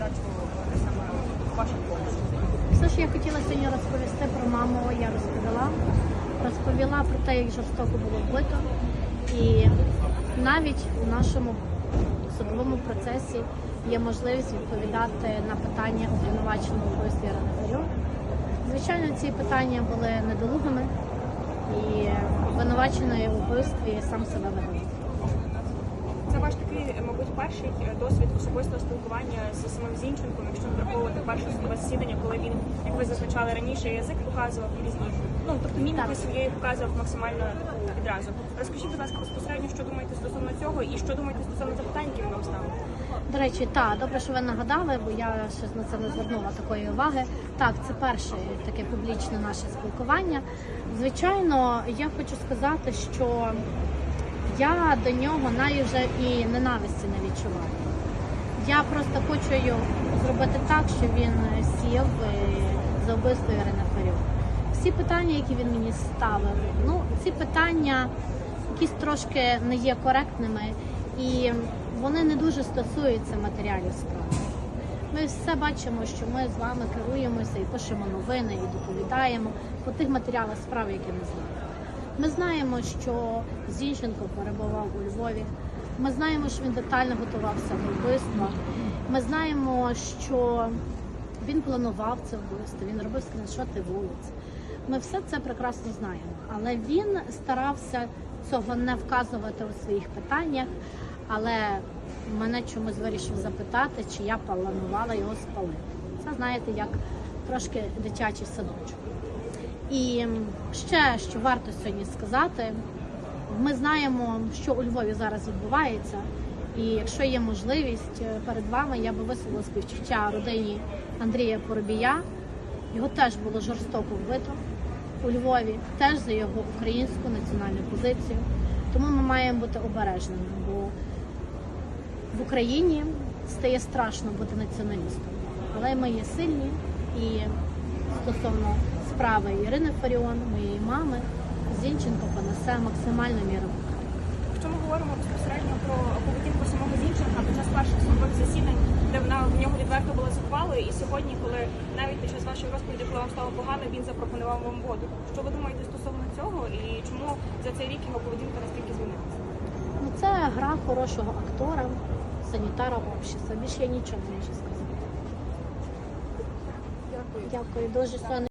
е? Все, що я хотіла сьогодні розповісти про маму, я розповіла. Розповіла про те, як жорстоко було вбито. І навіть у нашому судовому процесі є можливість відповідати на питання обвинуваченого вбивстві Ранатарю. Звичайно, ці питання були недолугими, і обвинувачений у вбивстві сам себе видав. Ваш такий, е, мабуть, перший е, досвід особистого спілкування з самим Зінченком, якщо враховувати перше судове засідання, коли він, як ви зазначали раніше, язик показував і різні. Ну тобто Так. своєї показував максимально відразу. Розкажіть, будь ласка, безпосередньо, що думаєте стосовно цього, і що думаєте стосовно запитань, які він вам ставив? До речі, так, добре, що ви нагадали, бо я щось на це не звернула такої уваги. Так, це перше таке публічне наше спілкування. Звичайно, я хочу сказати, що я до нього навіть вже і ненависті не відчуваю. Я просто хочу його зробити так, щоб він сів е, за вбивство Ірини Фаріон. Всі питання, які він мені ставив, ну ці питання якісь трошки не є коректними і вони не дуже стосуються матеріалів справи. Ми все бачимо, що ми з вами керуємося і пишемо новини, і доповідаємо по тих матеріалах справи, які ми знаємо. Ми знаємо, що Зінченко перебував у Львові. Ми знаємо, що він детально готувався до вбивства. Ми знаємо, що він планував це вбивство, він робив скріншоти вулиць. Ми все це прекрасно знаємо. Але він старався цього не вказувати у своїх питаннях. Але мене чомусь вирішив запитати, чи я планувала його спалити. Це знаєте, як трошки дитячий садочок. І ще що варто сьогодні сказати, ми знаємо, що у Львові зараз відбувається. І якщо є можливість е, перед вами, я би висловила співчуття родині Андрія Поробія. Його теж було жорстоко вбито у Львові, теж за його українську національну позицію. Тому ми маємо бути обережними, бо в Україні стає страшно бути націоналістом. Але ми є сильні і стосовно справи Ірини Фаріон, моєї мами, Зінченко понесе максимальну міру. Якщо ми говоримо безпосередньо про поведінку самого Зінченка під час перших судових засідань, де вона в нього відверто була зухвалою, і сьогодні, коли навіть під час вашої розповіді, коли вам стало погано, він запропонував вам воду. Що ви думаєте стосовно цього, і чому за цей рік його поведінка настільки змінилася? Ну, це гра хорошого актора, санітара общества. Більше я нічого не можу сказати. Дякую. Дякую дуже Соня.